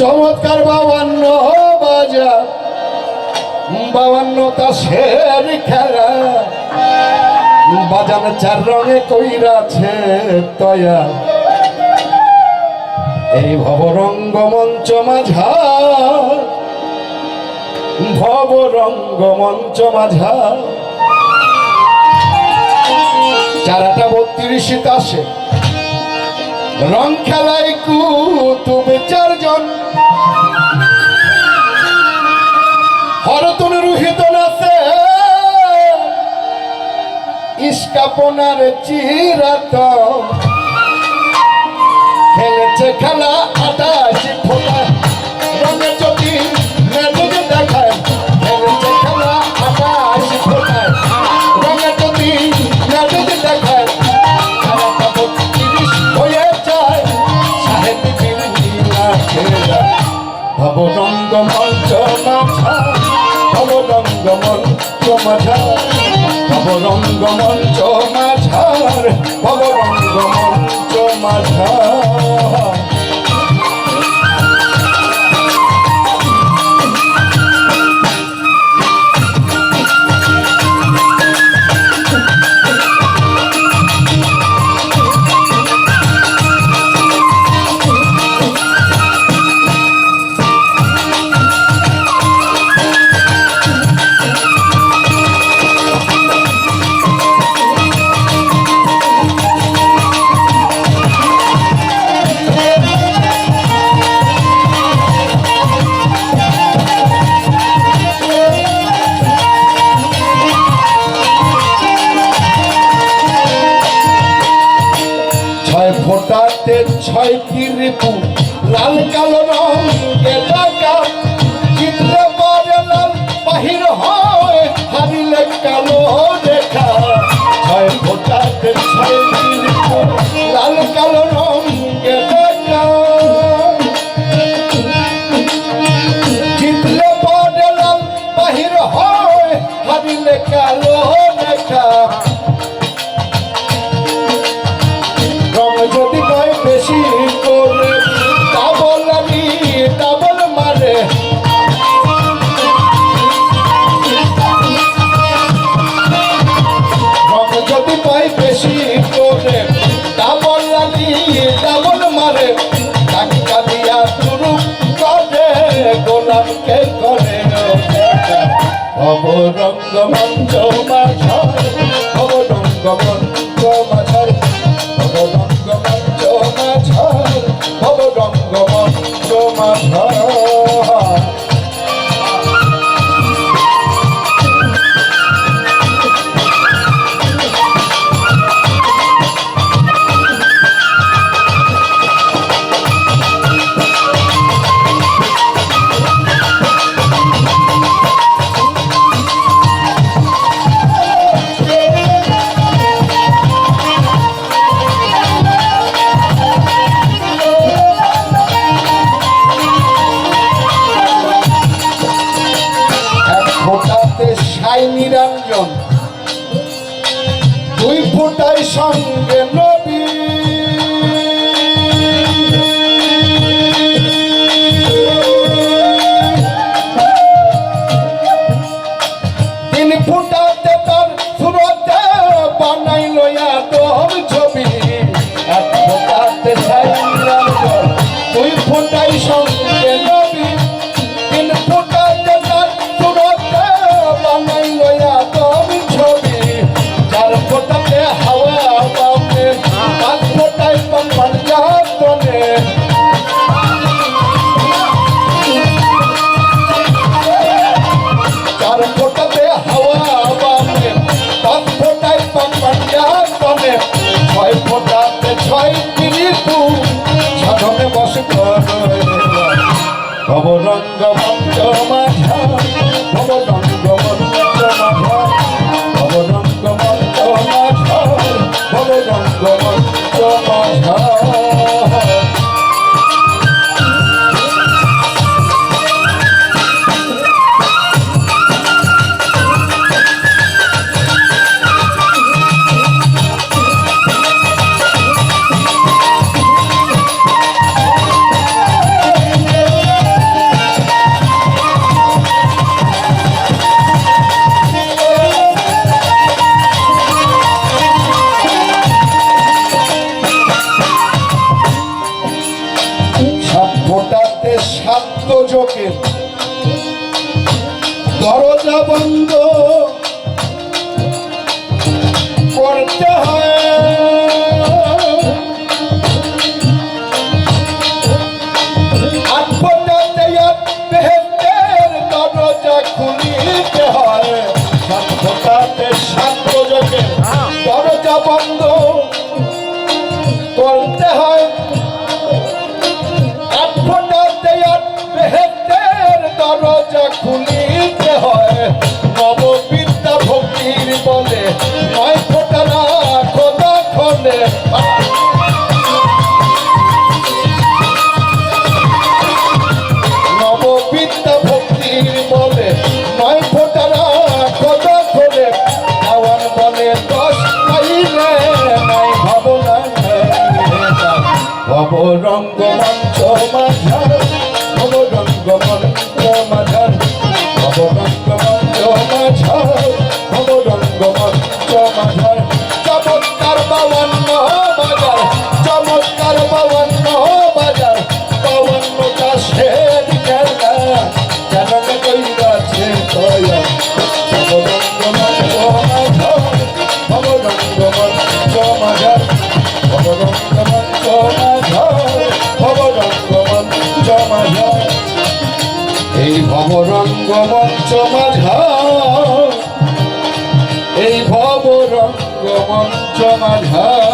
চমৎকার বাবান্ন বাজা। বাবান্ন তাসের খেলা। বাজান চার রঙে কইরাছে তয়া। এই ভবরঙ্গ মঞ্চ মাঝা ভবরঙ্গ মঞ্চ মাঝা চারাটা বত্রিশ তাসে। রং খেলায় কুতুবে চারজন। ইস্কাপনার চিরাত। খেলেছে খেলা মঞ্চ মাঝা ভবরঙ্গ মঞ্চ মাঝার ভবরঙ্গ মঞ্চ মাঝা ফোটাতে ছয় রিপু লাল কালো রং এলাকা জিতলে পরে লাল বাহির হয় হারিলে কালো অবরঙ্গ মঞ্চ মাঝার অবরঙ্গ মঞ্চ নিরঞ্জন দুই ফুটাই সঙ্গে নবী। তিন ফোঁটাতে ভবরঙ্গ ভক্ত মাঝা ভবরঙ্গ সঙ্গ করতে হয়। খুলিতে হয়। সভ্যতাতে সাম্প্রজকের হ্যাঁ। দরজা বন্ধ করতে হয়। নবরঙ্গ মঞ্চ মাঝা এই ভব রঙ্গ মঞ্চ মাঝা।